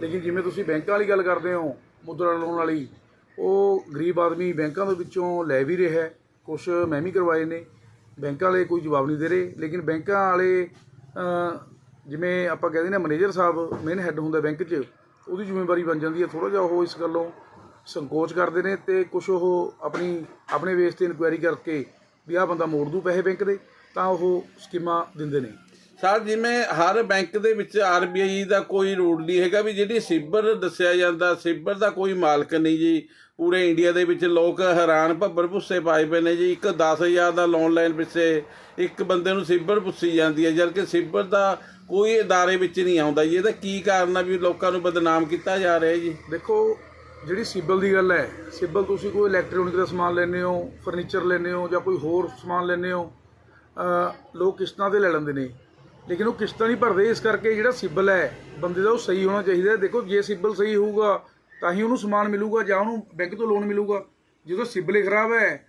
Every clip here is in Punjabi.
ਲੇਕਿਨ ਜਿਵੇਂ ਤੁਸੀਂ ਬੈਂਕਾਂ ਵਾਲੀ ਗੱਲ ਕਰਦੇ ਹੋ, ਮੁਦਰਾ ਲੋਨ ਵਾਲੀ, ਉਹ ਗਰੀਬ ਆਦਮੀ ਬੈਂਕਾਂ ਦੇ ਵਿੱਚੋਂ ਲੈ ਵੀ ਰਿਹਾ ਹੈ। ਕੁਝ ਮੈਂ ਵੀ ਕਰਵਾਏ ਨੇ। ਬੈਂਕਾਂ ਵਾਲੇ ਕੋਈ ਜਵਾਬ ਨਹੀਂ ਦੇ ਰਹੇ। ਲੇਕਿਨ ਬੈਂਕਾਂ ਵਾਲੇ ਜਿਵੇਂ ਆਪਾਂ ਕਹਿੰਦੇ ਨੇ ਮੈਨੇਜਰ ਸਾਹਿਬ ਮੇਨ ਹੈੱਡ ਹੁੰਦਾ ਬੈਂਕ 'ਚ, ਉਹਦੀ ਜ਼ਿੰਮੇਵਾਰੀ ਬਣ ਜਾਂਦੀ ਹੈ ਥੋੜਾ ਜਿਹਾ, ਉਹ ਇਸ ਗੱਲੋਂ ਸੰਕੋਚ ਕਰਦੇ ਨੇ ਤੇ ਕੁਝ ਉਹ ਆਪਣੀ, ਆਪਣੇ ਵੇਸ ਤੇ ਇਨਕੁਆਇਰੀ ਕਰਕੇ ਵੀ ਆਹ ਬੰਦਾ ਮੋੜ ਦੂ ਪੈਸੇ ਬੈਂਕ ਦੇ, ਤਾਂ ਉਹ ਸਕੀਮਾਂ ਦਿੰਦੇ ਨੇ। ਸਰ ਜਿਵੇਂ ਹਰ ਬੈਂਕ ਦੇ ਵਿੱਚ ਆਰਬੀਆਈ ਦਾ ਕੋਈ ਰੂਲ ਨਹੀਂ ਹੈਗਾ ਵੀ ਜਿਹੜੀ ਸਿਬਰ ਦੱਸਿਆ ਜਾਂਦਾ ਸਿਬਰ ਦਾ ਕੋਈ ਮਾਲਕ ਨਹੀਂ ਜੀ। ਪੂਰੇ ਇੰਡੀਆ ਦੇ ਵਿੱਚ ਲੋਕ ਹੈਰਾਨ ਭੱਬਰ ਭੁੱਸੇ ਪਾਏ ਪਏ ਨੇ ਜੀ। ਇੱਕ 10000 ਦਾ ਲੋਨ ਲੈਣ ਪਿੱਛੇ ਇੱਕ ਬੰਦੇ ਨੂੰ ਸਿਬਰ ਪੁੱਛੀ ਜਾਂਦੀ ਹੈ ਜਦ ਕਿ ਸਿਬਰ ਦਾ ਕੋਈ ਇਦਾਰੇ ਵਿੱਚ ਨਹੀਂ ਆਉਂਦਾ ਜੀ। ਇਹਦਾ ਕੀ ਕਾਰਨ ਆ ਵੀ ਲੋਕਾਂ ਨੂੰ ਬਦਨਾਮ ਕੀਤਾ ਜਾ ਰਿਹਾ ਜੀ? ਦੇਖੋ ਜਿਹੜੀ ਸਿਬਲ ਦੀ ਗੱਲ ਹੈ ਸਿਬਲ ਤੁਸੀਂ ਕੋਈ ਇਲੈਕਟ੍ਰੋਨਿਕ ਦਾ ਸਮਾਨ ਲੈਂਦੇ ਹੋ ਫਰਨੀਚਰ ਲੈਂਦੇ ਹੋ ਜਾਂ ਕੋਈ ਹੋਰ ਸਮਾਨ ਲੈਂਦੇ ਹੋ ਅ, ਲੋਕ ਕਿਸ਼ਤਾਂ ਤੇ ਲੈ ਲੈਂਦੇ ਨੇ? ਲੇਕਿਨ ਉਹ ਕਿਸ਼ਤਾਂ ਨਹੀਂ ਭਰਦੇ, ਇਸ ਕਰਕੇ ਜਿਹੜਾ ਸਿਬਲ ਹੈ, ਬੰਦੇ ਦਾ ਉਹ ਸਹੀ ਹੋਣਾ ਚਾਹੀਦਾ ਦੇਖੋ, ਜੇ ਸਿਬਲ ਸਹੀ ਹੋਊਗਾ, ਤਾਂ ਹੀ ਉਹਨੂੰ ਸਮਾਨ ਮਿਲੂਗਾ ਜਾਂ ਉਹਨੂੰ ਬੈਂਕ ਤੋਂ ਲੋਨ ਮਿਲੂਗਾ। ਜਦੋਂ ਸਿਬਲ ਹੀ ਖਰਾਬ ਹੈ,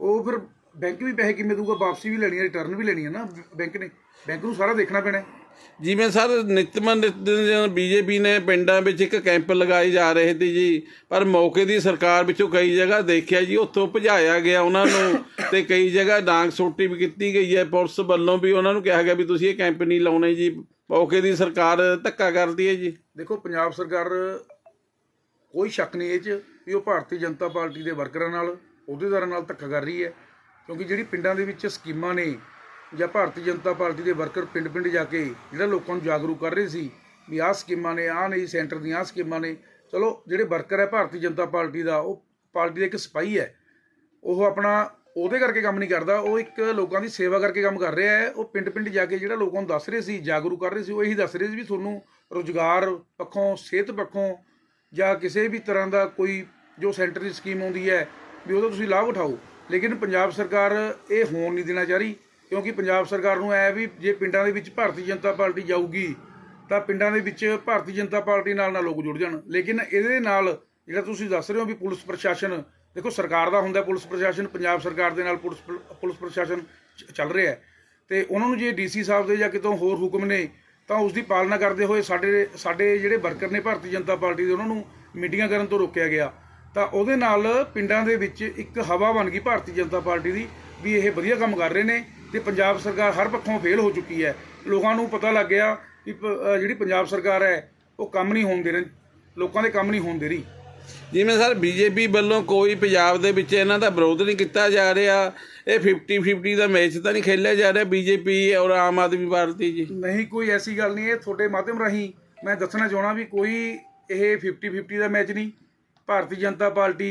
ਉਹ ਫਿਰ ਬੈਂਕ ਵੀ ਪੈਸੇ ਕਿਵੇਂ ਦੂਗਾ ਵਾਪਸੀ ਵੀ ਲੈਣੀ ਹੈ, ਰਿਟਰਨ ਵੀ ਲੈਣੀ ਹੈ ਨਾ, ਬੈਂਕ ਨੇ। ਬੈਂਕ ਨੂੰ ਸਾਰਾ ਦੇਖਣਾ ਪੈਣਾ ਜਿਵੇਂ ਸਰ ਨਿਤਮਨ ਨਿਤ ਬੀਜੇਪੀ ਨੇ ਪਿੰਡਾਂ ਵਿੱਚ ਇੱਕ ਕੈਂਪ ਲਗਾਏ ਜਾ ਰਹੇ ਸੀ ਜੀ, ਪਰ ਮੌਕੇ ਦੀ ਸਰਕਾਰ ਵਿੱਚੋਂ ਕਈ ਜਗ੍ਹਾ ਦੇਖਿਆ ਜੀ, ਉੱਥੋਂ ਭਜਾਇਆ ਗਿਆ ਉਹਨਾਂ ਨੂੰ ਤੇ ਕਈ ਜਗ੍ਹਾ ਡਾਂਗ ਸੋਟੀ ਵੀ ਕੀਤੀ ਗਈ ਹੈ, ਪੁਲਿਸ ਵੱਲੋਂ ਵੀ ਉਹਨਾਂ ਨੂੰ ਕਿਹਾ ਗਿਆ ਵੀ ਤੁਸੀਂ ਇਹ ਕੈਂਪ ਨਹੀਂ ਲਾਉਣੇ ਜੀ, ਮੌਕੇ ਦੀ ਸਰਕਾਰ ਧੱਕਾ ਕਰਦੀ ਹੈ ਜੀ। ਦੇਖੋ, ਪੰਜਾਬ ਸਰਕਾਰ ਕੋਈ ਸ਼ੱਕ ਨਹੀਂ ਇਹ 'ਚ ਵੀ ਉਹ ਭਾਰਤੀ ਜਨਤਾ ਪਾਰਟੀ ਦੇ ਵਰਕਰਾਂ ਨਾਲ, ਅਹੁਦੇਦਾਰਾਂ ਨਾਲ ਧੱਕਾ ਕਰ ਰਹੀ ਹੈ, ਕਿਉਂਕਿ ਜਿਹੜੀ ਪਿੰਡਾਂ ਦੇ ਵਿੱਚ ਸਕੀਮਾਂ ਨੇ ਜਾਂ ਭਾਰਤੀ ਜਨਤਾ ਪਾਰਟੀ ਦੇ ਵਰਕਰ ਪਿੰਡ-ਪਿੰਡ ਜਾ ਕੇ ਜਿਹੜਾ ਲੋਕਾਂ ਨੂੰ ਜਾਗਰੂਕ ਕਰ ਰਹੇ ਸੀ ਵੀ ਆਹ ਸਕੀਮਾਂ ਨੇ, ਆਹ ਨਹੀਂ, ਸੈਂਟਰ ਦੀਆਂ ਆਹ ਸਕੀਮਾਂ ਨੇ, ਚਲੋ ਜਿਹੜੇ ਵਰਕਰ ਹੈ ਭਾਰਤੀ ਜਨਤਾ ਪਾਰਟੀ ਦਾ, ਉਹ ਪਾਰਟੀ ਦਾ ਇੱਕ ਸਿਪਾਹੀ ਹੈ, ਉਹ ਆਪਣਾ ਉਹਦੇ ਕਰਕੇ ਕੰਮ ਨਹੀਂ ਕਰਦਾ, ਉਹ ਇੱਕ ਲੋਕਾਂ ਦੀ ਸੇਵਾ ਕਰਕੇ ਕੰਮ ਕਰ ਰਿਹਾ ਹੈ, ਉਹ ਪਿੰਡ-ਪਿੰਡ ਜਾ ਕੇ ਜਿਹੜਾ ਲੋਕਾਂ ਨੂੰ ਦੱਸ ਰਹੇ ਸੀ, ਜਾਗਰੂਕ ਕਰ ਰਹੇ ਸੀ, ਉਹ ਇਹੀ ਦੱਸ ਰਹੇ ਸੀ ਵੀ ਤੁਹਾਨੂੰ ਰੋਜ਼ਗਾਰ ਪੱਖੋਂ, ਸਿਹਤ ਪੱਖੋਂ ਜਾਂ ਕਿਸੇ ਵੀ ਤਰ੍ਹਾਂ ਦਾ ਕੋਈ ਜੋ ਸੈਂਟਰ ਦੀ ਸਕੀਮ ਆਉਂਦੀ ਹੈ, ਵੀ ਉਹਦਾ ਤੁਸੀਂ ਲਾਭ ਉਠਾਓ, ਲੇਕਿਨ ਪੰਜਾਬ ਸਰਕਾਰ ਇਹ ਹੋਣ ਨਹੀਂ ਦੇਣਾ ਚਾਹ ਰਹੀ। ਕਿਉਂਕਿ ਪੰਜਾਬ ਸਰਕਾਰ ਨੂੰ ਐ ਵੀ ਜੇ ਪਿੰਡਾਂ ਦੇ ਵਿੱਚ ਭਾਰਤੀ ਜਨਤਾ ਪਾਰਟੀ ਜਾਊਗੀ, ਤਾਂ ਪਿੰਡਾਂ ਦੇ ਵਿੱਚ ਭਾਰਤੀ ਜਨਤਾ ਪਾਰਟੀ ਨਾਲ ਨਾ ਲੋਕ ਜੁੜ ਜਾਣ। ਲੇਕਿਨ ਇਹਦੇ ਨਾਲ ਜਿਹੜਾ ਤੁਸੀਂ ਦੱਸ ਰਹੇ ਹੋ ਵੀ ਪੁਲਿਸ ਪ੍ਰਸ਼ਾਸਨ, ਦੇਖੋ ਸਰਕਾਰ ਦਾ ਹੁੰਦਾ ਪੁਲਿਸ ਪ੍ਰਸ਼ਾਸਨ, ਪੰਜਾਬ ਸਰਕਾਰ ਦੇ ਨਾਲ ਪੁਲਿਸ ਪੁਲਿਸ ਪ੍ਰਸ਼ਾਸਨ ਚ- ਚੱਲ ਰਿਹਾ ਹੈ। ਤੇ ਉਹਨਾਂ ਨੂੰ ਜੇ ਡੀਸੀ ਸਾਹਿਬ ਦੇ ਜਾਂ ਕਿਤੋਂ ਹੋਰ ਹੁਕਮ ਨੇ, ਤਾਂ ਉਸ ਦੀ ਪਾਲਣਾ ਕਰਦੇ ਹੋਏ ਸਾਡੇ ਸਾਡੇ ਜਿਹੜੇ ਵਰਕਰ ਨੇ ਭਾਰਤੀ ਜਨਤਾ ਪਾਰਟੀ ਦੇ, ਉਹਨਾਂ ਨੂੰ ਮੀਟਿੰਗਾਂ ਕਰਨ ਤੋਂ ਰੋਕਿਆ ਗਿਆ। ਤਾਂ ਉਹਦੇ ਨਾਲ ਪਿੰਡਾਂ ਦੇ ਵਿੱਚ ਇੱਕ ਹਵਾ ਬਣ ਗਈ ਭਾਰਤੀ ਜਨਤਾ ਪਾਰਟੀ ਦੀ, ਵੀ ਇਹ ਵਧੀਆ ਕੰਮ ਕਰ ਰਹੇ ਨੇ। ਤੇ ਪੰਜਾਬ ਸਰਕਾਰ ਹਰ ਪੱਖੋਂ ਫੇਲ ਹੋ ਚੁੱਕੀ ਹੈ। ਲੋਕਾਂ ਨੂੰ ਪਤਾ ਲੱਗ ਗਿਆ ਕਿ ਜਿਹੜੀ ਪੰਜਾਬ ਸਰਕਾਰ ਹੈ ਉਹ ਕੰਮ ਨਹੀਂ ਹੋਣ ਦੇ ਰਹੀ। ਲੋਕਾਂ ਦੇ ਕੰਮ ਨਹੀਂ ਹੋਣ ਦੇ ਰਹੀ। ਜਿਵੇਂ ਸਰ ਬੀਜੇਪੀ ਵੱਲੋਂ ਕੋਈ ਪੰਜਾਬ ਦੇ ਵਿੱਚ ਇਹਨਾਂ ਦਾ ਵਿਰੋਧ ਨਹੀਂ ਕੀਤਾ ਜਾ ਰਿਹਾ। ਇਹ 50 50 ਦਾ ਮੈਚ ਤਾਂ ਨਹੀਂ ਖੇਲਿਆ ਜਾ ਰਿਹਾ ਬੀਜੇਪੀ ਔਰ ਆਮ ਆਦਮੀ ਪਾਰਟੀ ਜੀ। ਨਹੀਂ ਕੋਈ ਐਸੀ ਗੱਲ ਨਹੀਂ। ਹੈ ਤੁਹਾਡੇ ਮਾਧਿਅਮ ਰਾਹੀਂ ਮੈਂ ਦੱਸਣਾ ਚਾਹਣਾ ਵੀ ਕੋਈ ਇਹ 50 50 ਦਾ ਮੈਚ ਨਹੀਂ। ਭਾਰਤੀ ਜਨਤਾ ਪਾਰਟੀ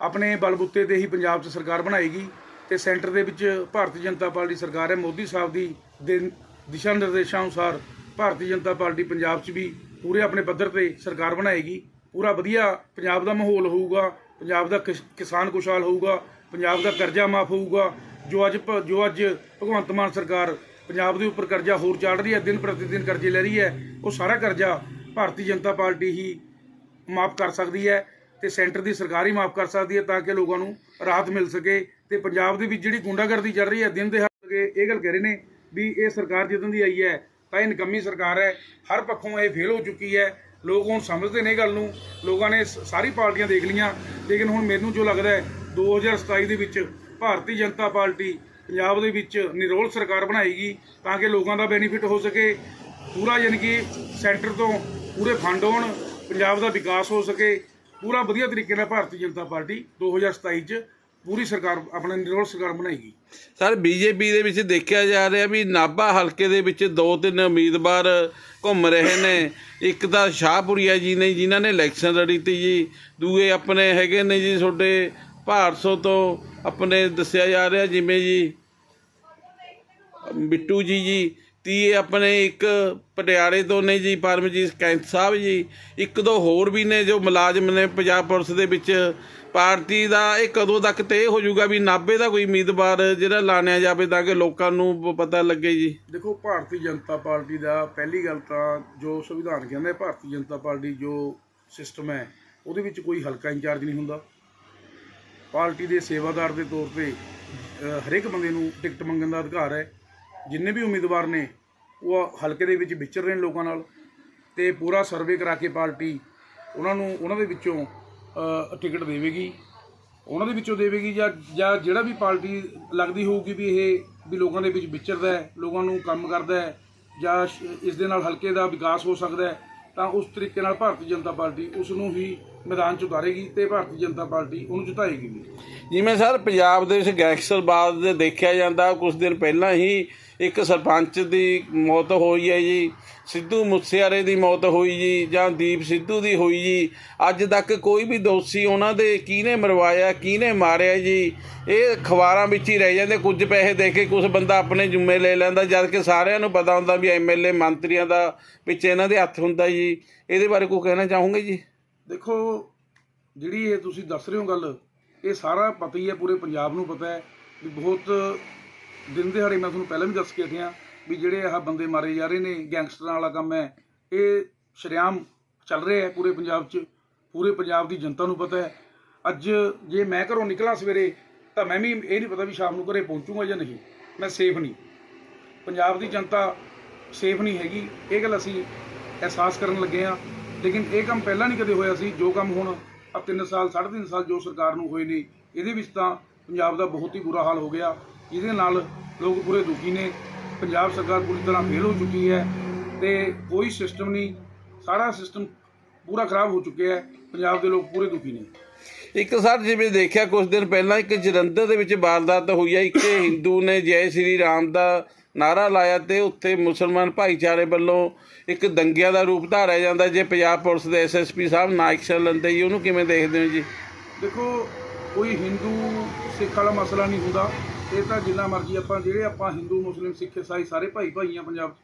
ਆਪਣੇ ਬਲਬੁੱਤੇ ਤੇ ਹੀ ਪੰਜਾਬ 'ਚ ਸਰਕਾਰ ਬਣਾਏਗੀ। ਤੇ ਸੈਂਟਰ ਦੇ ਵਿੱਚ ਭਾਰਤੀ ਜਨਤਾ ਪਾਰਟੀ ਸਰਕਾਰ ਹੈ, ਮੋਦੀ ਸਾਹਿਬ ਦੀ ਦੇ ਦਿਸ਼ਾ ਨਿਰਦੇਸ਼ਾਂ ਅਨੁਸਾਰ ਭਾਰਤੀ ਜਨਤਾ ਪਾਰਟੀ ਪੰਜਾਬ 'ਚ ਵੀ ਪੂਰੇ ਆਪਣੇ ਪੱਧਰ ਤੇ ਸਰਕਾਰ ਬਣਾਏਗੀ। ਪੂਰਾ ਵਧੀਆ ਪੰਜਾਬ ਦਾ ਮਾਹੌਲ ਹੋਊਗਾ, ਪੰਜਾਬ ਦਾ ਕਿਸਾਨ ਖੁਸ਼ਹਾਲ ਹੋਊਗਾ, ਪੰਜਾਬ ਦਾ ਕਰਜ਼ਾ ਮਾਫ ਹੋਊਗਾ। ਜੋ ਅੱਜ ਭ- ਜੋ ਅੱਜ ਭਗਵੰਤ ਮਾਨ ਸਰਕਾਰ ਪੰਜਾਬ ਦੇ ਉੱਪਰ ਕਰਜ਼ਾ ਹੋਰ ਚਾੜ ਰਹੀ ਹੈ, ਦਿਨ ਪ੍ਰਤੀ ਦਿਨ ਕਰਜ਼ੇ ਲੈ ਰਹੀ ਹੈ, ਉਹ ਸਾਰਾ ਕਰਜ਼ਾ ਭਾਰਤੀ ਜਨਤਾ ਪਾਰਟੀ ਹੀ ਮਾਫ ਕਰ ਸਕਦੀ ਹੈ ਤੇ ਸੈਂਟਰ ਦੀ ਸਰਕਾਰ ਹੀ ਮਾਫ ਕਰ ਸਕਦੀ ਹੈ ਤਾਂ ਕਿ ਲੋਕਾਂ ਨੂੰ ਰਾਹਤ ਮਿਲ ਸਕੇ। ਤੇ ਪੰਜਾਬ ਦੇ ਵਿੱਚ ਜਿਹੜੀ ਗੁੰਡਾਗਰਦੀ ਚੱਲ ਰਹੀ ਹੈ, ਦਿਨ ਦਿਹਾੜੇ ਇਹ ਗੱਲ ਕਹਿ ਰਹੇ ਨੇ ਵੀ ਇਹ ਸਰਕਾਰ ਜਦੋਂ ਦੀ ਆਈ ਹੈ, ਤਾਂ ਇਹ ਨਿਕੰਮੀ ਸਰਕਾਰ ਹੈ, ਹਰ ਪੱਖੋਂ ਇਹ ਫੇਲ ਹੋ ਚੁੱਕੀ ਹੈ। ਲੋਕ ਹੁਣ ਸਮਝਦੇ ਨੇ ਇਹ ਗੱਲ ਨੂੰ, ਲੋਕਾਂ ਨੇ ਸਾਰੀ ਪਾਰਟੀਆਂ ਦੇਖ ਲੀਆਂ ਲੇਕਿਨ ਹੁਣ ਮੈਨੂੰ ਜੋ ਲੱਗਦਾ ਹੈ 2027 ਦੇ ਵਿੱਚ ਭਾਰਤੀ ਜਨਤਾ ਪਾਰਟੀ ਪੰਜਾਬ ਦੇ ਵਿੱਚ ਨਿਰੋਲ ਸਰਕਾਰ ਬਣਾਏਗੀ, ਤਾਂ ਕਿ ਲੋਕਾਂ ਦਾ ਬੈਨੀਫਿਟ ਹੋ ਸਕੇ, ਪੂਰਾ ਯਾਨੀ ਕਿ ਸੈਂਟਰ ਤੋਂ ਪੂਰੇ ਫੰਡ ਹੋਣ, ਪੰਜਾਬ ਦਾ ਵਿਕਾਸ ਹੋ ਸਕੇ, ਪੂਰਾ ਵਧੀਆ ਤਰੀਕੇ ਨਾਲ ਭਾਰਤੀ ਜਨਤਾ ਪਾਰਟੀ 2027 ਚ ਪੂਰੀ ਸਰਕਾਰ, ਆਪਣਾ ਨਿਰੋਲ ਸਰਕਾਰ ਬਣਾਏਗੀ। ਸਰ, ਬੀਜੇਪੀ ਦੇ ਵਿੱਚ ਦੇਖਿਆ ਜਾ ਰਿਹਾ ਵੀ ਨਾਭਾ ਹਲਕੇ ਦੇ ਵਿੱਚ ਦੋ ਤਿੰਨ ਉਮੀਦਵਾਰ ਘੁੰਮ ਰਹੇ ਨੇ। ਇੱਕ ਤਾਂ ਸ਼ਾਹਪੁਰੀਆ ਜੀ ਨੇ, ਜਿਨ੍ਹਾਂ ਨੇ ਇਲੈਕਸ਼ਨ ਲੜੀ ਤੀ ਜੀ। ਦੂਏ ਆਪਣੇ ਹੈਗੇ ਨੇ ਜੀ ਤੁਹਾਡੇ ਭਾਰਸੋ ਤੋਂ ਆਪਣੇ ਦੱਸਿਆ ਜਾ ਰਿਹਾ, ਜਿਵੇਂ ਜੀ ਬਿੱਟੂ ਜੀ ਜੀ ਤੀਏ ਆਪਣੇ ਇੱਕ ਪਟਿਆਲੇ ਤੋਂ ਨੇ ਜੀ, ਪਰਮਜੀਤ ਕੈਂਥ ਸਾਹਿਬ ਜੀ। ਇੱਕ ਦੋ ਹੋਰ ਵੀ ਨੇ ਜੋ ਮੁਲਾਜ਼ਮ ਨੇ ਪੰਜਾਬ ਪੁਲਿਸ ਦੇ ਵਿੱਚ। ਪਾਰਟੀ ਦਾ ਇਹ ਕਦੋਂ ਤੱਕ ਤੈਅ ਹੋ ਜਾਊਗਾ ਵੀ ਨਾਭੇ ਦਾ ਕੋਈ ਉਮੀਦਵਾਰ ਜਿਹੜਾ ਲਾਣਿਆ ਜਾਵੇ ਤਾਂ ਕਿ ਲੋਕਾਂ ਨੂੰ ਪਤਾ ਲੱਗੇ ਜੀ। ਦੇਖੋ, ਭਾਰਤੀ ਜਨਤਾ ਪਾਰਟੀ ਦਾ ਪਹਿਲੀ ਗੱਲ ਤਾਂ ਜੋ ਸੰਵਿਧਾਨ ਕਹਿੰਦਾ ਭਾਰਤੀ ਜਨਤਾ ਪਾਰਟੀ ਜੋ ਸਿਸਟਮ ਹੈ, ਉਹਦੇ ਵਿੱਚ ਕੋਈ ਹਲਕਾ ਇੰਚਾਰਜ ਨਹੀਂ ਹੁੰਦਾ। ਪਾਰਟੀ ਦੇ ਸੇਵਾਦਾਰ ਦੇ ਤੌਰ ਤੇ ਹਰੇਕ ਬੰਦੇ ਨੂੰ ਟਿਕਟ ਮੰਗਣ ਦਾ ਅਧਿਕਾਰ ਹੈ। ਜਿੰਨੇ ਵੀ ਉਮੀਦਵਾਰ ਨੇ, ਉਹ ਹਲਕੇ ਦੇ ਵਿੱਚ ਵਿਚਰ ਰਹੇ ਨੇ ਲੋਕਾਂ ਨਾਲ ਤੇ ਪੂਰਾ ਸਰਵੇ ਕਰਾ ਕੇ ਪਾਰਟੀ ਉਹਨਾਂ ਨੂੰ, ਉਹਨਾਂ ਦੇ ਵਿੱਚੋਂ ਟਿਕਟ ਦੇਵੇਗੀ। ਉਹਨਾਂ ਦੇ ਵਿੱਚੋਂ ਦੇਵੇਗੀ ਜਾਂ ਜਾਂ ਜਿਹੜਾ ਵੀ ਪਾਰਟੀ ਲੱਗਦੀ ਹੋਊਗੀ ਵੀ ਇਹ ਵੀ ਲੋਕਾਂ ਦੇ ਵਿੱਚ ਵਿਚਰਦਾ ਹੈ, ਲੋਕਾਂ ਨੂੰ ਕੰਮ ਕਰਦਾ ਹੈ ਜਾਂ ਇਸ ਦੇ ਨਾਲ ਹਲਕੇ ਦਾ ਵਿਕਾਸ ਹੋ ਸਕਦਾ ਹੈ, ਤਾਂ ਉਸ ਤਰੀਕੇ ਨਾਲ ਭਾਰਤੀ ਜਨਤਾ ਪਾਰਟੀ ਉਸ ਨੂੰ ਹੀ ਮੈਦਾਨ 'ਚ ਉਤਾਰੇਗੀ ਤੇ ਭਾਰਤੀ ਜਨਤਾ ਪਾਰਟੀ ਉਹਨੂੰ ਜਿਤਾਏਗੀ ਜਿਵੇਂ ਸਰ, ਪੰਜਾਬ ਦੇ ਵਿੱਚ ਗੈਂਗਸਟਰਵਾਦ ਦੇ ਦੇਖਿਆ ਜਾਂਦਾ ਕੁਝ ਦਿਨ ਪਹਿਲਾਂ ਹੀ ਇੱਕ ਸਰਪੰਚ ਦੀ ਮੌਤ ਹੋਈ ਹੈ ਜੀ, ਸਿੱਧੂ ਮੂਸੇਵਾਲੇ ਦੀ ਮੌਤ ਹੋਈ ਜੀ, ਜਾਂ ਦੀਪ ਸਿੱਧੂ ਦੀ ਹੋਈ ਜੀ। ਅੱਜ ਤੱਕ ਕੋਈ ਵੀ ਦੋਸ਼ੀ ਉਹਨਾਂ ਦੇ ਕਿਹਨੇ ਮਰਵਾਇਆ, ਕਿਹਨੇ ਮਾਰਿਆ ਜੀ? ਇਹ ਅਖਬਾਰਾਂ ਵਿੱਚ ਹੀ ਰਹਿ ਜਾਂਦੇ, ਕੁਝ ਪੈਸੇ ਦੇ ਕੇ ਕੁਝ ਬੰਦਾ ਆਪਣੇ ਜੁੰਮੇ ਲੈ ਲੈਂਦਾ, ਜਦ ਕਿ ਸਾਰਿਆਂ ਨੂੰ ਪਤਾ ਹੁੰਦਾ ਵੀ ਐਮਐਲਏ ਮੰਤਰੀਆਂ ਦਾ ਵਿੱਚ ਇਹਨਾਂ ਦੇ ਹੱਥ ਹੁੰਦਾ ਜੀ। ਇਹਦੇ ਬਾਰੇ ਕੋਈ ਕਹਿਣਾ ਚਾਹੋਗੇ ਜੀ? ਦੇਖੋ, ਜਿਹੜੀ ਇਹ ਤੁਸੀਂ ਦੱਸ ਰਹੇ ਹੋ ਗੱਲ, ਇਹ ਸਾਰਾ ਪਤਾ ਹੀ ਹੈ, ਪੂਰੇ ਪੰਜਾਬ ਨੂੰ ਪਤਾ ਹੈ ਵੀ ਬਹੁਤ ਦਿਨ ਦਿਹਾੜੇ ਮੈਂ ਤੁਹਾਨੂੰ ਪਹਿਲਾਂ ਵੀ ਦੱਸ ਕੇ ਹਟਿਆ ਵੀ ਜਿਹੜੇ ਆਹ ਬੰਦੇ ਮਾਰੇ ਜਾ ਰਹੇ ਨੇ, ਗੈਂਗਸਟਰਾਂ ਵਾਲਾ ਕੰਮ ਹੈ, ਇਹ ਸ਼ਰੇਆਮ ਚੱਲ ਰਿਹਾ ਹੈ ਪੂਰੇ ਪੰਜਾਬ 'ਚ, ਪੂਰੇ ਪੰਜਾਬ ਦੀ ਜਨਤਾ ਨੂੰ ਪਤਾ ਹੈ। ਅੱਜ ਜੇ ਮੈਂ ਘਰੋਂ ਨਿਕਲਾਂ ਸਵੇਰੇ, ਤਾਂ ਮੈਂ ਵੀ ਇਹ ਨਹੀਂ ਪਤਾ ਵੀ ਸ਼ਾਮ ਨੂੰ ਘਰੇ ਪਹੁੰਚੂਗਾ ਜਾਂ ਨਹੀਂ, ਮੈਂ ਸੇਫ ਨਹੀਂ। ਪੰਜਾਬ ਦੀ ਜਨਤਾ ਸੇਫ ਨਹੀਂ ਹੈਗੀ, ਇਹ ਗੱਲ ਅਸੀਂ ਅਹਿਸਾਸ ਕਰਨ ਲੱਗੇ ਆ ਲੇਕਿਨ ਇਹ ਕੰਮ ਪਹਿਲਾਂ ਨਹੀਂ ਕਦੇ ਹੋਇਆ ਸੀ, ਜੋ ਕੰਮ ਹੁਣ ਆ 3 ਸਾਲ 3.5 ਸਾਲ ਜੋ ਸਰਕਾਰ ਨੂੰ ਹੋਏ ਨੇ, ਇਹਦੇ ਵਿੱਚ ਤਾਂ ਪੰਜਾਬ ਦਾ ਬਹੁਤ ਹੀ ਬੁਰਾ ਹਾਲ ਹੋ ਗਿਆ। ਇਹਦੇ ਨਾਲ ਲੋਕ ਪੂਰੇ ਦੁਖੀ ਨੇ। ਪੰਜਾਬ ਸਰਕਾਰ ਪੂਰੀ ਤਰ੍ਹਾਂ ਫੇਲ ਹੋ ਚੁੱਕੀ ਹੈ ਤੇ ਕੋਈ ਸਿਸਟਮ ਨਹੀਂ ਸਾਰਾ ਸਿਸਟਮ ਪੂਰਾ ਖਰਾਬ ਹੋ ਚੁੱਕਿਆ ਹੈ। ਪੰਜਾਬ ਦੇ ਲੋਕ ਪੂਰੇ ਦੁਖੀ ਨੇ। ਇੱਕ ਸਰ ਜਿਵੇਂ ਦੇਖਿਆ ਕੁਝ ਦਿਨ ਪਹਿਲਾਂ ਇੱਕ ਜਲੰਧਰ ਦੇ ਵਿੱਚ ਵਾਰਦਾਤ ਹੋਈ ਹੈ। ਇੱਕ ਹਿੰਦੂ ਨੇ ਜੈ ਸ਼੍ਰੀ ਰਾਮ ਦਾ ਨਾਰਾ ਲਾਇਆ ਤੇ ਉੱਥੇ ਮੁਸਲਮਾਨ ਭਾਈਚਾਰੇ ਵੱਲੋਂ ਇੱਕ ਦੰਗਿਆਂ ਦਾ ਰੂਪ ਧਾਰਿਆ ਜਾਂਦਾ ਜੇ ਪੰਜਾਬ ਪੁਲਿਸ ਦੇ ਐਸਐਸਪੀ ਸਾਹਿਬ ਨਾ ਐਕਸ਼ਨ ਲੈਂਦੇ ਜੀ ਉਹਨੂੰ ਕਿਵੇਂ ਦੇਖਦੇ ਹੋ ਜੀ? ਦੇਖੋ ਕੋਈ ਹਿੰਦੂ ਸਿੱਖ ਵਾਲਾ ਮਸਲਾ ਨਹੀਂ ਹੁੰਦਾ। ਇਹ ਤਾਂ ਜਿੰਨਾ ਮਰਜ਼ੀ ਆਪਾਂ ਜਿਹੜੇ ਆਪਾਂ ਹਿੰਦੂ, ਮੁਸਲਿਮ, ਸਿੱਖ ਈਸਾਈ ਸਾਰੇ ਭਾਈ ਭਾਈ ਆ ਪੰਜਾਬ 'ਚ,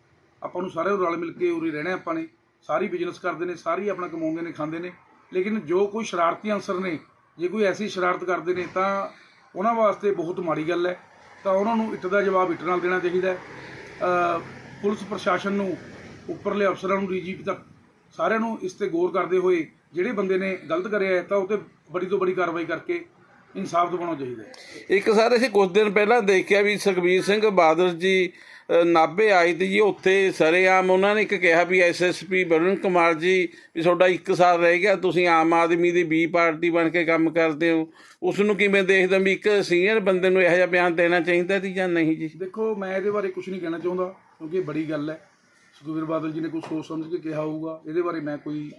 ਆਪਾਂ ਨੂੰ ਸਾਰੇ ਰਲ ਮਿਲ ਕੇ ਉਰੇ ਰਹਿਣਾ ਆਪਾਂ ਨੇ। ਸਾਰੀ ਬਿਜ਼ਨਸ ਕਰਦੇ ਨੇ, ਸਾਰੀ ਆਪਣਾ ਕਮਾਉਂਦੇ ਨੇ, ਖਾਂਦੇ ਨੇ। ਲੇਕਿਨ ਜੋ ਕੋਈ ਸ਼ਰਾਰਤੀ ਅਨਸਰ ਨੇ, ਜੇ ਕੋਈ ਐਸੀ ਸ਼ਰਾਰਤ ਕਰਦੇ ਨੇ, ਤਾਂ ਉਹਨਾਂ ਵਾਸਤੇ ਬਹੁਤ ਮਾੜੀ ਗੱਲ ਹੈ। ਤਾਂ ਉਹਨਾਂ ਨੂੰ ਇੱਟ ਦਾ ਜਵਾਬ ਇੱਟ ਨਾਲ ਦੇਣਾ ਚਾਹੀਦਾ ਹੈ। ਪੁਲਿਸ ਪ੍ਰਸ਼ਾਸਨ ਨੂੰ, ਉੱਪਰਲੇ ਅਫਸਰਾਂ ਨੂੰ, ਡੀਜੀਪੀ ਤੱਕ ਸਾਰਿਆਂ ਨੂੰ ਇਸ ਤੇ ਗੌਰ ਕਰਦੇ ਹੋਏ ਜਿਹੜੇ ਬੰਦੇ ਨੇ ਗਲਤ ਕਰਿਆ ਹੈ, ਤਾਂ ਉਹ ਤੇ ਬੜੀ ਤੋਂ ਬੜੀ ਕਾਰਵਾਈ ਕਰਕੇ ਇਨਸਾਫ ਦਿਵਾਉਣਾ ਚਾਹੀਦਾ ਇੱਕ ਸਰ ਅਸੀਂ ਕੁਝ ਦਿਨ ਪਹਿਲਾਂ ਦੇਖਿਆ ਵੀ ਸੁਖਬੀਰ ਸਿੰਘ ਬਾਦਲ ਜੀ ਨਾਭੇ ਆਏ ਤੇ ਜੀ ਉੱਥੇ ਸਰੇਆਮ ਉਹਨਾਂ ਨੇ ਇੱਕ ਕਿਹਾ ਵੀ ਐਸਐਸਪੀ ਵਰੁਣ ਕੁਮਾਰ ਜੀ ਵੀ ਤੁਹਾਡਾ ਇੱਕ ਸਾਲ ਰਹਿ ਗਿਆ ਤੁਸੀਂ ਆਮ ਆਦਮੀ ਦੀ ਬੀ ਪਾਰਟੀ ਬਣ ਕੇ ਕੰਮ ਕਰਦੇ ਹੋ। ਉਸ ਨੂੰ ਕਿਵੇਂ ਦੇਖਦੇ ਵੀ ਇੱਕ ਸੀਨੀਅਰ ਬੰਦੇ ਨੂੰ ਇਹੋ ਜਿਹਾ ਬਿਆਨ ਦੇਣਾ ਚਾਹੀਦਾ ਸੀ ਜਾਂ ਨਹੀਂ ਜੀ? ਦੇਖੋ ਮੈਂ ਇਹਦੇ ਬਾਰੇ ਕੁਝ ਨਹੀਂ ਕਹਿਣਾ ਚਾਹੁੰਦਾ ਕਿਉਂਕਿ ਇਹ ਬੜੀ ਗੱਲ ਹੈ। ਸੁਖਬੀਰ ਬਾਦਲ ਜੀ ਨੇ ਕੁਝ ਸੋਚ ਸਮਝ ਕੇ ਕਿਹਾ ਹੋਊਗਾ ਇਹਦੇ ਬਾਰੇ ਮੈਂ ਕੋਈ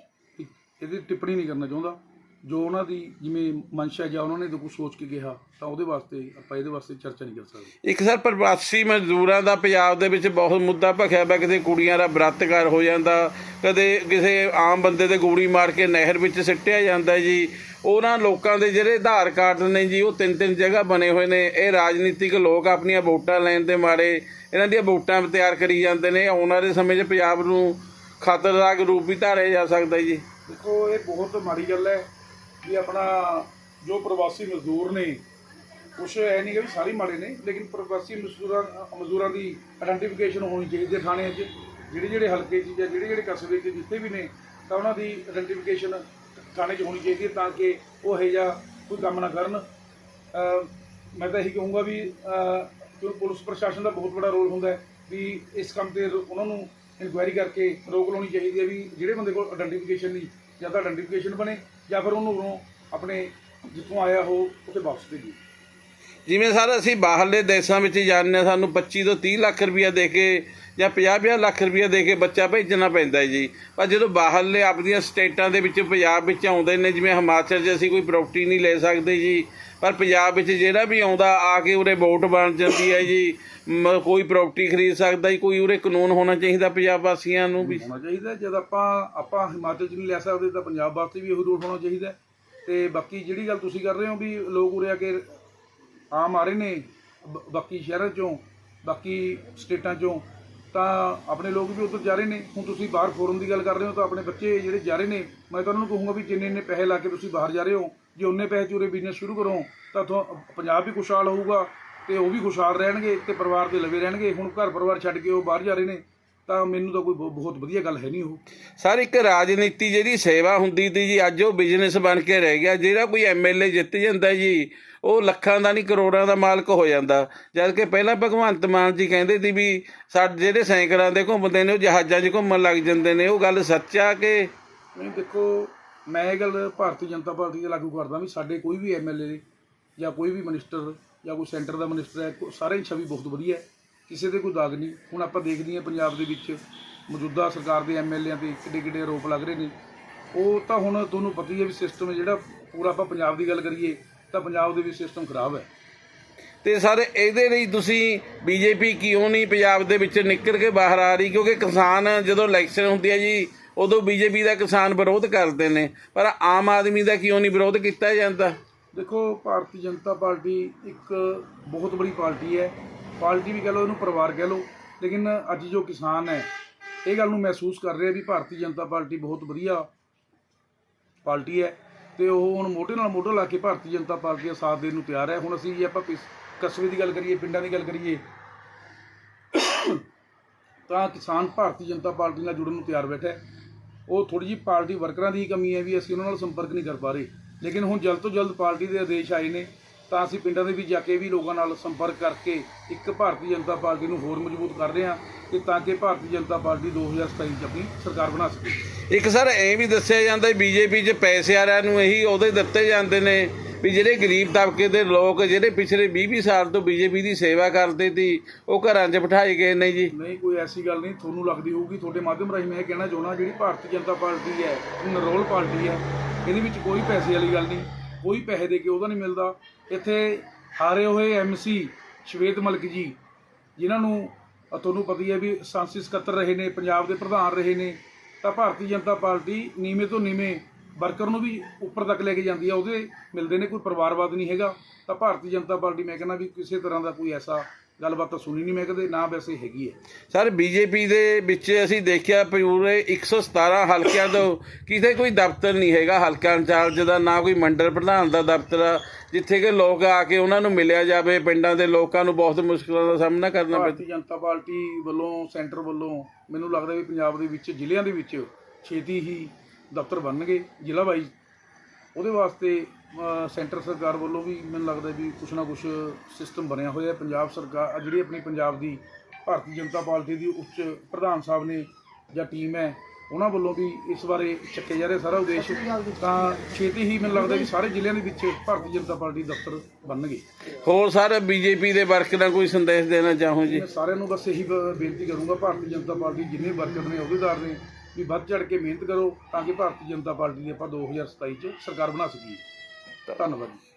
ਇਹਦੀ ਟਿੱਪਣੀ ਨਹੀਂ ਕਰਨਾ ਚਾਹੁੰਦਾ। ਜੋ ਉਹਨਾਂ ਦੀ ਜਿਵੇਂ ਮਨਸ਼ਾ ਜਾਂ ਉਹਨਾਂ ਨੇ ਜੋ ਕੁਝ ਸੋਚ ਕੇ ਕਿਹਾ ਤਾਂ ਉਹਦੇ ਵਾਸਤੇ ਆਪਾਂ ਇਹਦੇ ਵਾਸਤੇ ਚਰਚਾ ਨਹੀਂ ਕਰ ਸਕਦੇ। ਇੱਕ ਸਰ ਪ੍ਰਵਾਸੀ ਮਜ਼ਦੂਰਾਂ ਦਾ ਪੰਜਾਬ ਦੇ ਵਿੱਚ ਬਹੁਤ ਮੁੱਦਾ ਭਖਿਆ ਪਿਆ ਕਿਤੇ ਕੁੜੀਆਂ ਦਾ ਬਲਾਤਕਾਰ ਹੋ ਜਾਂਦਾ ਕਦੇ ਕਿਸੇ ਆਮ ਬੰਦੇ ਦੇ ਗੋਲੀ ਮਾਰ ਕੇ ਨਹਿਰ ਵਿੱਚ ਸਿੱਟਿਆ ਜਾਂਦਾ ਜੀ। ਉਹਨਾਂ ਲੋਕਾਂ ਦੇ ਜਿਹੜੇ ਆਧਾਰ ਕਾਰਡ ਨੇ ਜੀ ਉਹ ਤਿੰਨ ਤਿੰਨ ਜਗ੍ਹਾ ਬਣੇ ਹੋਏ ਨੇ। ਇਹ ਰਾਜਨੀਤਿਕ ਲੋਕ ਆਪਣੀਆਂ ਵੋਟਾਂ ਲੈਣ ਦੇ ਮਾਰੇ ਇਹਨਾਂ ਦੀਆਂ ਵੋਟਾਂ ਤਿਆਰ ਕਰੀ ਜਾਂਦੇ ਨੇ। ਆਉਣ ਵਾਲੇ ਸਮੇਂ 'ਚ ਪੰਜਾਬ ਨੂੰ ਖਤਰਨਾਕ ਰੂਪ ਵੀ ਧਾਰਿਆ ਜਾ ਸਕਦਾ ਜੀ। ਦੇਖੋ ਇਹ ਬਹੁਤ ਮਾੜੀ ਗੱਲ ਹੈ। ਵੀ ਆਪਣਾ ਜੋ ਪ੍ਰਵਾਸੀ ਮਜ਼ਦੂਰ ਨੇ, ਕੁਛ ਐ ਨਹੀਂ ਕਿ ਵੀ ਸਾਰੇ ਮਾੜੇ ਨੇ, ਲੇਕਿਨ ਪ੍ਰਵਾਸੀ ਮਜ਼ਦੂਰਾਂ ਮਜ਼ਦੂਰਾਂ ਦੀ ਆਇਡੈਂਟੀਫਿਕੇਸ਼ਨ ਹੋਣੀ ਚਾਹੀਦੀ ਹੈ ਥਾਣੇ 'ਚ। ਜਿਹੜੇ ਜਿਹੜੇ ਹਲਕੇ 'ਚ ਜਾਂ ਜਿਹੜੇ ਜਿਹੜੇ ਕਸਬੇ 'ਚ ਜਿੱਥੇ ਵੀ ਨੇ, ਤਾਂ ਉਹਨਾਂ ਦੀ ਆਇਡੈਂਟੀਫਿਕੇਸ਼ਨ ਥਾਣੇ 'ਚ ਹੋਣੀ ਚਾਹੀਦੀ ਹੈ ਤਾਂ ਕਿ ਉਹ ਇਹ ਜਿਹਾ ਕੋਈ ਕੰਮ ਨਾ ਕਰਨ। ਮੈਂ ਤਾਂ ਇਹੀ ਕਹੂੰਗਾ ਵੀ ਜੋ ਪੁਲਿਸ ਪ੍ਰਸ਼ਾਸਨ ਦਾ ਬਹੁਤ ਵੱਡਾ ਰੋਲ ਹੁੰਦਾ ਹੈ ਵੀ ਇਸ ਕੰਮ ਤੇ ਰੋ- ਉਹਨਾਂ ਨੂੰ ਇਨਕੁਆਇਰੀ ਕਰਕੇ ਰੋਕ ਲਾਉਣੀ ਚਾਹੀਦੀ ਹੈ ਵੀ ਜਿਹੜੇ ਬੰਦੇ ਕੋਲ ਆਇਡੈਂਟੀਫਿਕੇਸ਼ਨ ਨਹੀਂ, ਜਾਂ ਤਾਂ ਆਇਡੈਂਟੀਫਿਕੇਸ਼ਨ ਬਣੇ ਜਾਂ ਫਿਰ ਉਹਨੂੰ ਉਰੋਂ ਆਪਣੇ ਜਿੱਥੋਂ ਆਇਆ ਹੋ ਉੱਥੇ ਵਾਪਸ ਭੇਜੋ। ਜਿਵੇਂ ਸਰ ਅਸੀਂ ਬਾਹਰਲੇ ਦੇਸ਼ਾਂ ਵਿੱਚ ਜਾਂਦੇ ਹਾਂ, ਸਾਨੂੰ 25 ਤੋਂ 30 ਲੱਖ ਰੁਪਇਆ ਦੇ ਕੇ ਜਾਂ 50-50 ਲੱਖ ਰੁਪਇਆ ਦੇ ਕੇ ਬੱਚਾ ਭੇਜਣਾ ਪੈਂਦਾ ਜੀ। ਪਰ ਜਦੋਂ ਬਾਹਰਲੇ ਆਪਣੀਆਂ ਸਟੇਟਾਂ ਦੇ ਵਿੱਚ, ਪੰਜਾਬ ਵਿੱਚ ਆਉਂਦੇ ਨੇ, ਜਿਵੇਂ ਹਿਮਾਚਲ 'ਚ ਅਸੀਂ ਕੋਈ ਪ੍ਰਾਪਰਟੀ ਨਹੀਂ ਲੈ ਸਕਦੇ ਜੀ। ਪਰ ਪੰਜਾਬ ਵਿੱਚ ਜਿਹੜਾ ਵੀ ਆਉਂਦਾ, ਆ ਕੇ ਉਰੇ ਵੋਟ ਬਣ ਜਾਂਦੀ ਹੈ ਜੀ। ਕੋਈ ਪ੍ਰਾਪਰਟੀ ਖਰੀਦ ਸਕਦਾ ਜੀ, ਕੋਈ ਉਰੇ ਕਾਨੂੰਨ ਹੋਣਾ ਚਾਹੀਦਾ ਪੰਜਾਬ ਵਾਸੀਆਂ ਨੂੰ ਵੀ। ਹੋਣਾ ਚਾਹੀਦਾ, ਜਦ ਆਪਾਂ ਆਪਾਂ ਹਿਮਾਚਲ 'ਚ ਨਹੀਂ ਲੈ ਸਕਦੇ, ਤਾਂ ਪੰਜਾਬ ਵਾਸਤੇ ਵੀ ਇਹੋ ਰੂਲ ਹੋਣਾ ਚਾਹੀਦਾ। ਹੈ। ਤੇ ਬਾਕੀ ਜਿਹੜੀ ਗੱਲ ਤੁਸੀਂ ਕਰ ਰਹੇ ਹੋ ਵੀ ਲੋਕ ਉਰੇ ਆ ਕੇ ਆਮ ਆ ਰਹੇ ਨੇ, ਬ- ਬਾਕੀ ਸ਼ਹਿਰਾਂ 'ਚੋਂ, ਬਾਕੀ ਸਟੇਟਾਂ 'ਚੋਂ, ਤਾਂ ਆਪਣੇ ਲੋਕ ਵੀ ਉੱਧਰ ਜਾ ਰਹੇ ਨੇ। ਹੁਣ ਤੁਸੀਂ ਬਾਹਰ ਫੋਰਨ ਦੀ ਗੱਲ ਕਰ ਰਹੇ ਹੋ, ਤਾਂ ਆਪਣੇ ਬੱਚੇ ਜਿਹੜੇ ਜਾ ਰਹੇ ਨੇ, ਮੈਂ ਤਾਂ ਉਹਨਾਂ ਨੂੰ ਕਹੂੰਗਾ ਵੀ ਜਿੰਨੇ ਇੰਨੇ ਪੈਸੇ ਲਾ ਕੇ ਤੁਸੀਂ ਬਾਹਰ ਜਾ ਰਹੇ ਹੋ ਜੇ ਉਹਨੇ ਪੈਸੇ 'ਚ ਉਰੇ ਬਿਜ਼ਨਸ ਸ਼ੁਰੂ ਕਰੋ ਤਾਂ ਤੁਹਾ- ਪੰਜਾਬ ਵੀ ਖੁਸ਼ਹਾਲ ਹੋਊਗਾ ਤੇ ਉਹ ਵੀ ਖੁਸ਼ਹਾਲ ਰਹਿਣਗੇ ਤੇ ਪਰਿਵਾਰ ਦੇ ਲਵੇ ਰਹਿਣਗੇ। ਹੁਣ ਘਰ ਪਰਿਵਾਰ ਛੱਡ ਕੇ ਉਹ ਬਾਹਰ ਜਾ ਰਹੇ ਨੇ ਤਾਂ ਮੈਨੂੰ ਤਾਂ ਕੋਈ ਬਹੁ- ਬਹੁਤ ਵਧੀਆ ਗੱਲ ਹੈ ਨਹੀਂ ਉਹ। ਸਰ ਇੱਕ ਰਾਜਨੀਤੀ ਜਿਹੜੀ ਸੇਵਾ ਹੁੰਦੀ ਤੀ ਜੀ ਅੱਜ ਉਹ ਬਿਜ਼ਨਸ ਬਣ ਕੇ ਰਹਿ ਗਿਆ। ਜਿਹੜਾ ਕੋਈ ਐਮਐਲਏ ਜਿੱਤ ਜਾਂਦਾ ਜੀ ਉਹ ਲੱਖਾਂ ਦਾ ਨਹੀਂ ਕਰੋੜਾਂ ਦਾ ਮਾਲਕ ਹੋ ਜਾਂਦਾ। ਜਦ ਕਿ ਪਹਿਲਾਂ ਭਗਵੰਤ ਮਾਨ ਜੀ ਕਹਿੰਦੇ ਸੀ ਵੀ ਸਾਡੇ ਜਿਹੜੇ ਸਾਈਕਲਾਂ ਦੇ ਘੁੰਮਦੇ ਨੇ ਉਹ ਜਹਾਜ਼ਾਂ 'ਚ ਘੁੰਮਣ ਲੱਗ ਜਾਂਦੇ ਨੇ। ਉਹ ਗੱਲ ਸੱਚ ਆ ਕਿ ਨਹੀਂ ਦੇਖੋ ਮੈਂ ਇਹ ਗੱਲ ਭਾਰਤੀ ਜਨਤਾ ਪਾਰਟੀ ਦੇ ਲਾਗੂ ਕਰਦਾ ਵੀ ਸਾਡੇ ਕੋਈ ਵੀ ਐਮਐਲਏ ਜਾਂ ਕੋਈ ਵੀ ਮਿਨਿਸਟਰ ਜਾਂ ਕੋਈ ਸੈਂਟਰ ਦਾ ਮਿਨਿਸਟਰ ਹੈ, ਕੋ- ਸਾਰੇ ਦੀ ਛਵੀ ਬਹੁਤ ਵਧੀਆ ਹੈ। ਕਿਸੇ ਤੇ ਕੋਈ ਦਾਗ ਨਹੀਂ। ਹੁਣ ਆਪਾਂ ਦੇਖਦੇ ਹਾਂ ਪੰਜਾਬ ਦੇ ਵਿੱਚ ਮੌਜੂਦਾ ਸਰਕਾਰ ਦੇ ਐਮਐਲਏਆਂ ਤੇ ਕਿੱਡੇ ਕਿੱਡੇ ਆਰੋਪ ਲੱਗ ਰਹੇ ਨੇ। ਉਹ ਤਾਂ ਹੁਣ ਤੁਹਾਨੂੰ ਪਤਾ ਹੀ ਹੈ ਵੀ ਸਿਸਟਮ ਜਿਹੜਾ ਪੂਰਾ ਆਪਾਂ ਪੰਜਾਬ ਦੀ ਗੱਲ ਕਰੀਏ, ਤਾਂ ਪੰਜਾਬ ਦੇ ਵਿੱਚ ਸਿਸਟਮ ਖਰਾਬ ਹੈ। ਤੇ ਸਰ, ਇਹਦੇ ਲਈ ਤੁਸੀਂ ਬੀਜੇਪੀ ਕਿਉਂ ਨਹੀਂ ਪੰਜਾਬ ਦੇ ਵਿੱਚ ਨਿਕਲ ਕੇ ਬਾਹਰ ਆ ਰਹੀ? ਕਿਉਂਕਿ ਕਿਸਾਨ ਜਦੋਂ ਇਲੈਕਸ਼ਨ ਹੁੰਦੀ ਹੈ ਜੀ ਉਦੋਂ ਬੀਜੇਪੀ ਦਾ ਕਿਸਾਨ ਵਿਰੋਧ ਕਰਦੇ ਨੇ, ਪਰ ਆਮ ਆਦਮੀ ਦਾ ਕਿਉਂ ਨਹੀਂ ਵਿਰੋਧ ਕੀਤਾ ਜਾਂਦਾ? ਦੇਖੋ, ਭਾਰਤੀ ਜਨਤਾ ਪਾਰਟੀ ਇੱਕ ਬਹੁਤ ਬੜੀ ਪਾਰਟੀ ਹੈ। ਪਾਰਟੀ ਵੀ ਕਹ ਲਓ, ਇਹਨੂੰ ਪਰਿਵਾਰ ਕਹਿ ਲਓ, ਲੇਕਿਨ ਅੱਜ ਜੋ ਕਿਸਾਨ ਹੈ, ਇਹ ਗੱਲ ਨੂੰ ਮਹਿਸੂਸ ਕਰ ਰਿਹਾ ਵੀ ਭਾਰਤੀ ਜਨਤਾ ਪਾਰਟੀ ਬਹੁਤ ਵਧੀਆ ਪਾਰਟੀ ਹੈ ਤੇ ਉਹ ਹੁਣ ਮੋਢੇ ਨਾਲ ਮੋਢਾ ਲਾ ਕੇ ਭਾਰਤੀ ਜਨਤਾ ਪਾਰਟੀ ਦਾ ਸਾਥ ਦੇਣ ਨੂੰ ਤਿਆਰ ਹੈ। ਹੁਣ ਅਸੀਂ ਜੇ ਆਪਾਂ ਪਿਸ- ਕਸਬੇ ਦੀ ਗੱਲ ਕਰੀਏ, ਪਿੰਡਾਂ ਦੀ ਗੱਲ ਕਰੀਏ, ਤਾਂ ਕਿਸਾਨ ਭਾਰਤੀ ਜਨਤਾ ਪਾਰਟੀ ਨਾਲ ਜੁੜਨ ਨੂੰ ਤਿਆਰ ਬੈਠਾ ਹੈ। ਉਹ ਥੋੜੀ ਜਿਹੀ ਪਾਰਟੀ ਵਰਕਰਾਂ ਦੀ ਹੀ ਕਮੀ ਹੈ ਵੀ ਅਸੀਂ ਉਹਨਾਂ ਨਾਲ ਸੰਪਰਕ ਨਹੀਂ ਕਰ ਪਾ ਰਹੇ। ਲੇਕਿਨ ਹੁਣ ਜਲਦ ਤੋਂ ਜਲਦ ਪਾਰਟੀ ਦੇ ਆਦੇਸ਼ ਆਏ ਨੇ, ਤਾਂ ਅਸੀਂ ਪਿੰਡਾਂ ਦੇ ਵਿੱਚ ਜਾ ਕੇ ਵੀ ਲੋਕਾਂ ਨਾਲ ਸੰਪਰਕ ਕਰਕੇ ਇੱਕ ਭਾਰਤੀ ਜਨਤਾ ਪਾਰਟੀ ਨੂੰ ਹੋਰ ਮਜ਼ਬੂਤ ਕਰ ਰਹੇ ਹਾਂ ਕਿ ਤਾਂ ਕਿ ਭਾਰਤੀ ਜਨਤਾ ਪਾਰਟੀ 2027 ਚ ਆਪਣੀ ਸਰਕਾਰ ਬਣਾ ਸਕੇ। ਇੱਕ ਸਰ ਇਹ ਵੀ ਦੱਸਿਆ ਜਾਂਦਾ ਬੀਜੇਪੀ 'ਚ ਪੈਸੇ ਵਾਲਿਆਂ ਨੂੰ, ਇਹੀ ਉਹਦੇ ਦਿੱਤੇ ਜਾਂਦੇ ਨੇ। ਵੀ ਜਿਹੜੇ ਗਰੀਬ ਤਬਕੇ ਦੇ ਲੋਕ ਜਿਹੜੇ ਪਿਛਲੇ 20-20 ਸਾਲ ਤੋਂ ਬੀਜੇਪੀ ਦੀ ਸੇਵਾ ਕਰਦੇ ਸੀ, ਉਹ ਘਰਾਂ 'ਚ ਬਿਠਾਏ ਗਏ ਨੇ ਜੀ। ਨਹੀਂ, ਕੋਈ ਐਸੀ ਗੱਲ ਨਹੀਂ, ਤੁਹਾਨੂੰ ਲੱਗਦੀ ਹੋਊਗੀ, ਤੁਹਾਡੇ ਮਾਧਿਅਮ ਰਾਹੀਂ ਮੈਂ ਇਹ ਕਹਿਣਾ ਚਾਹੁੰਦਾ, ਜਿਹੜੀ ਭਾਰਤੀ ਜਨਤਾ ਪਾਰਟੀ ਹੈ, ਨਰੋਲ ਪਾਰਟੀ ਹੈ, ਇਹਦੇ ਵਿੱਚ ਕੋਈ ਪੈਸੇ ਵਾਲੀ ਗੱਲ ਨਹੀਂ, ਕੋਈ ਪੈਸੇ ਦੇ ਕੇ ਉਹਦਾ ਨਹੀਂ ਮਿਲਦਾ। ਇੱਥੇ ਹਾਰੇ ਹੋਏ ਐਮਸੀ ਸ਼ਵੇਤ ਮਲਕ ਜੀ, ਜਿਨ੍ਹਾਂ ਨੂੰ ਤੁਹਾਨੂੰ ਪਤਾ ਹੀ ਹੈ ਵੀ ਸੰਸਦ ਸਕੱਤਰ ਰਹੇ ਨੇ, ਪੰਜਾਬ ਦੇ ਪ੍ਰਧਾਨ ਰਹੇ ਨੇ, ਤਾਂ ਭਾਰਤੀ ਜਨਤਾ ਪਾਰਟੀ ਨੀਵੇਂ ਤੋਂ ਨੀਵੇਂ ਵਰਕਰ ਨੂੰ ਵੀ ਉੱਪਰ ਤੱਕ ਲੈ ਕੇ ਜਾਂਦੀ ਹੈ ਉਹਦੇ ਮਿਲਦੇ ਨੇ ਕੋਈ ਪਰਿਵਾਰਵਾਦ ਨਹੀਂ ਹੈਗਾ। ਤਾਂ ਭਾਰਤੀ ਜਨਤਾ ਪਾਰਟੀ ਮੈਂ ਕਹਿੰਦਾ ਵੀ ਕਿਸੇ ਤਰ੍ਹਾਂ ਦਾ ਕੋਈ ਐਸਾ ਗੱਲਬਾਤ ਤਾਂ ਸੁਣੀ ਨਹੀਂ ਮੈਂ ਕਦੇ ਨਾ ਵੈਸੇ ਹੈਗੀ ਹੈ। ਸਰ ਬੀਜੇਪੀ ਦੇ ਵਿੱਚ ਅਸੀਂ ਦੇਖਿਆ ਪੂਰੇ 117 ਹਲਕਿਆਂ ਤੋਂ ਕਿਤੇ ਕੋਈ ਦਫ਼ਤਰ ਨਹੀਂ ਹੈਗਾ ਹਲਕਾ ਇੰਚਾਰਜ ਦਾ ਨਾ ਕੋਈ ਮੰਡਲ ਪ੍ਰਧਾਨ ਦਾ ਦਫ਼ਤਰ ਆ, ਜਿੱਥੇ ਕਿ ਲੋਕ ਆ ਕੇ ਉਹਨਾਂ ਨੂੰ ਮਿਲਿਆ ਜਾਵੇ ਪਿੰਡਾਂ ਦੇ ਲੋਕਾਂ ਨੂੰ ਬਹੁਤ ਮੁਸ਼ਕਲਾਂ ਦਾ ਸਾਹਮਣਾ ਕਰਨਾ ਪੈਂਦਾ ਭਾਰਤੀ ਜਨਤਾ ਪਾਰਟੀ ਵੱਲੋਂ ਸੈਂਟਰ ਵੱਲੋਂ ਮੈਨੂੰ ਲੱਗਦਾ ਵੀ ਪੰਜਾਬ ਦੇ ਵਿੱਚ ਜ਼ਿਲ੍ਹਿਆਂ ਦੇ ਵਿੱਚ ਛੇਤੀ ਹੀ ਦਫ਼ਤਰ ਬਣਨਗੇ ਜ਼ਿਲ੍ਹਾ ਵਾਈਜ਼। ਉਹਦੇ ਵਾਸਤੇ ਸੈਂਟਰ ਸਰਕਾਰ ਵੱਲੋਂ ਵੀ ਮੈਨੂੰ ਲੱਗਦਾ ਵੀ ਕੁਛ ਨਾ ਕੁਛ ਸਿਸਟਮ ਬਣਿਆ ਹੋਇਆ ਹੈ। ਪੰਜਾਬ ਸਰਕਾਰ ਜਿਹੜੀ ਆਪਣੀ ਪੰਜਾਬ ਦੀ ਭਾਰਤੀ ਜਨਤਾ ਪਾਰਟੀ ਦੀ ਉੱਚ ਪ੍ਰਧਾਨ ਸਾਹਿਬ ਨੇ ਜਾਂ ਟੀਮ ਹੈ ਉਹਨਾਂ ਵੱਲੋਂ ਵੀ ਇਸ ਬਾਰੇ ਚੱਕੇ ਜਾ ਰਿਹਾ ਸਾਰਾ ਉਦੇਸ਼। ਤਾਂ ਛੇਤੀ ਹੀ ਮੈਨੂੰ ਲੱਗਦਾ ਵੀ ਸਾਰੇ ਜ਼ਿਲ੍ਹਿਆਂ ਦੇ ਵਿੱਚ ਭਾਰਤੀ ਜਨਤਾ ਪਾਰਟੀ ਦਫ਼ਤਰ ਬਣਨਗੇ। ਹੋਰ ਸਰ ਬੀਜੇਪੀ ਦੇ ਵਰਕਰਾਂ ਕੋਈ ਸੰਦੇਸ਼ ਦੇਣਾ ਚਾਹੋ ਜੀ? ਮੈਂ ਸਾਰਿਆਂ ਨੂੰ ਬਸ ਇਹੀ ਬ- ਬੇਨਤੀ ਕਰੂੰਗਾ ਭਾਰਤੀ ਜਨਤਾ ਪਾਰਟੀ ਜਿੰਨੇ ਵਰਕਰ ਨੇ ਅਹੁਦੇਦਾਰ ਨੇ ਵੀ ਵੱਧ ਚੜ ਕੇ ਮਿਹਨਤ ਕਰੋ ਤਾਂ ਕਿ ਭਾਰਤੀ ਜਨਤਾ ਪਾਰਟੀ ਦੀ ਆਪਾਂ 2027 ਚ ਸਰਕਾਰ ਬਣਾ ਸਕੀਏ। ਧੰਨਵਾਦ ਜੀ।